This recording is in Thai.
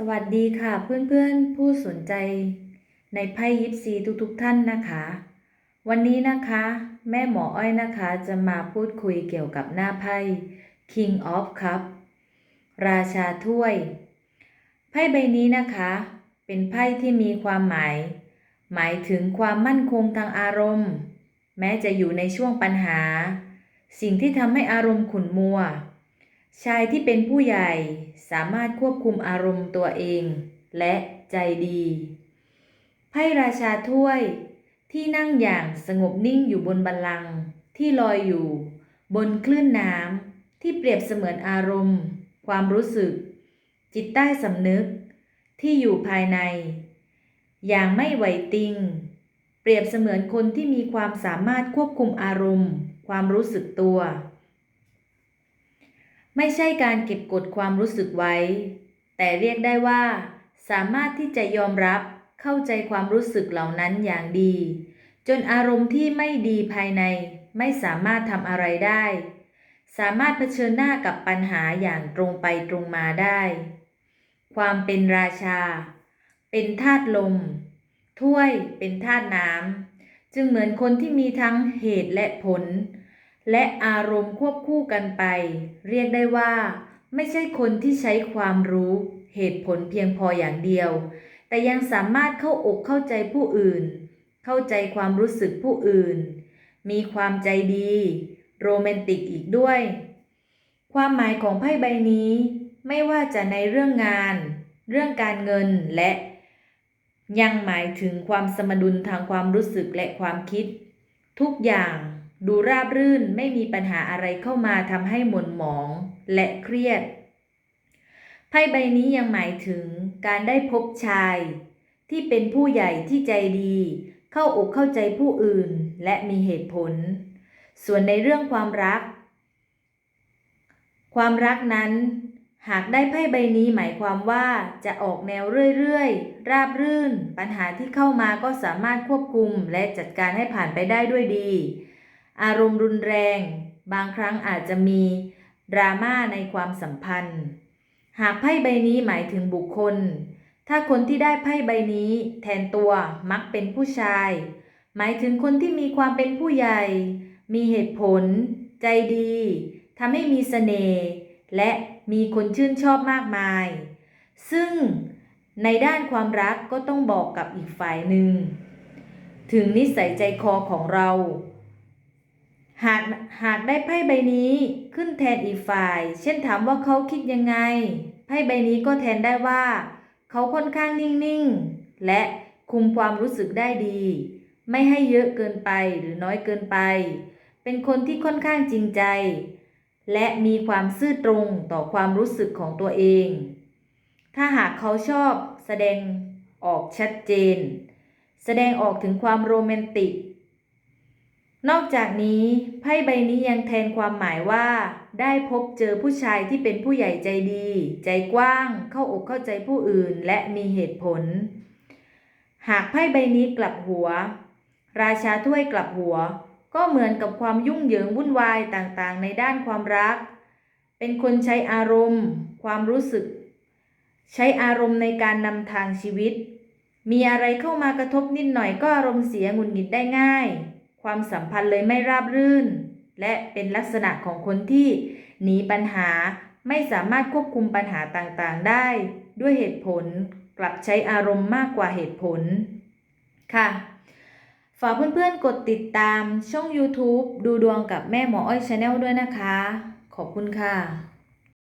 สวัสดีค่ะเพื่อนๆผู้สนใจ ในไพ่ยิปซีทุกๆท่านนะคะ วันนี้นะคะ แม่หมออ้อยนะคะจะมาพูดคุยเกี่ยวกับหน้าไพ่ King of Cup ราชาถ้วย ไพ่ใบนี้นะคะ เป็นไพ่ที่มีความหมาย หมายถึงความมั่นคงทางอารมณ์ แม้จะอยู่ในช่วงปัญหา สิ่งที่ทำให้อารมณ์ขุ่นมัว ชายที่เป็นผู้ใหญ่สามารถควบคุมอารมณ์ตัวเอง และใจดี ไพ่ราชาถ้วย ที่นั่งอย่างสงบนิ่งอยู่บนบัลลังก์ที่ลอยอยู่ บนคลื่นน้ำที่เปรียบเสมือนอารมณ์ ความรู้สึก จิตใต้สำนึก ที่อยู่ภายใน อย่างไม่ไหวติง เปรียบเสมือนคนที่มีความสามารถควบคุมอารมณ์ ความรู้สึกตัว ไม่ใช่การเก็บกดความรู้สึกไว้ แต่เรียกได้ว่า สามารถที่จะยอมรับเข้าใจความรู้สึกเหล่านั้นอย่างดี จนอารมณ์ที่ไม่ดีภายในไม่สามารถทำอะไรได้ สามารถเผชิญหน้ากับปัญหาอย่างตรงไปตรงมาได้ ความเป็นราชา เป็นธาตุลม ถ้วยเป็นธาตุน้ำจึงเหมือนคนที่มีทั้งเหตุและผล และอารมณ์ควบคู่กันไป เรียกได้ว่า ไม่ใช่คนที่ใช้ความรู้ เหตุผลเพียงพออย่างเดียว แต่ยังสามารถเข้าอกเข้าใจผู้อื่น เข้าใจความรู้สึกผู้อื่น มีความใจดี โรแมนติกอีกด้วย ความหมายของไพ่ใบนี้ ไม่ว่าจะในเรื่องงาน เรื่องการเงินและ ยังหมายถึงความสมดุลทางความรู้สึกและความคิด ทุกอย่าง ดูราบรื่นไม่มีปัญหาอะไรเข้ามาทำให้หม่นหมองและเครียด ไพ่ใบนี้ยังหมายถึงการได้พบชาย ที่เป็นผู้ใหญ่ที่ใจดี เข้าอกเข้าใจผู้อื่นและมีเหตุผล ส่วนในเรื่องความรัก ความรักนั้น หากได้ไพ่ใบนี้หมายความว่าจะออกแนวเรื่อยๆ ราบรื่น ปัญหาที่เข้ามาก็สามารถควบคุมและจัดการให้ผ่านไปได้ด้วยดี อารมณ์รุนแรง บางครั้งอาจจะมีดราม่าในความสัมพันธ์ หากไพ่ใบนี้หมายถึงบุคคล ถ้าคนที่ได้ไพ่ใบนี้ แทนตัวมักเป็นผู้ชาย หมายถึงคนที่มีความเป็นผู้ใหญ่ มีเหตุผล ใจดีทำให้มีเสน่ห์และมีคนชื่นชอบมากมาย ซึ่งในด้านความรักก็ต้องบอกกับอีกฝ่ายหนึ่ง ถึงนิสัยใจคอของเรา หากหากได้ไพ่ใบนี้ขึ้นแทนอีกฝ่าย เช่นถามว่าเขาคิดยังไง ไพ่ใบนี้ก็แทนได้ว่า เขาค่อนข้างนิ่งๆ และคุมความรู้สึกได้ดี ไม่ให้เยอะเกินไปหรือน้อยเกินไป เป็นคนที่ค่อนข้างจริงใจ และมีความซื่อตรงต่อความรู้สึกของตัวเอง ถ้าหากเขาชอบแสดงออกชัดเจน แสดงออกถึงความโรแมนติก นอกจากนี้ไพ่ใบนี้ยังแทนความหมายว่า ได้พบเจอผู้ชายที่เป็นผู้ใหญ่ใจดี ใจกว้าง เข้าอกเข้าใจผู้อื่นและมีเหตุผล หากไพ่ใบนี้กลับหัว ราชาถ้วยกลับหัว ก็เหมือนกับความยุ่งเหยิงวุ่นวายต่างๆ ในด้านความรัก เป็นคนใช้อารมณ์ ความรู้สึก ใช้อารมณ์ในการนำทางชีวิต มีอะไรเข้ามากระทบนิดหน่อยก็อารมณ์เสียหงุดหงิดได้ง่าย ความสัมพันธ์เลยไม่ราบรื่น และเป็นลักษณะของคนที่หนีปัญหาไม่สามารถควบคุมปัญหาต่างๆได้ ด้วยเหตุผลกลับใช้อารมณ์มากกว่าเหตุผล ค่ะฝากเพื่อนๆ กดติดตามช่อง YouTube ดูดวงกับแม่หมออ้อยชาแนลด้วยนะคะ ขอบคุณค่ะ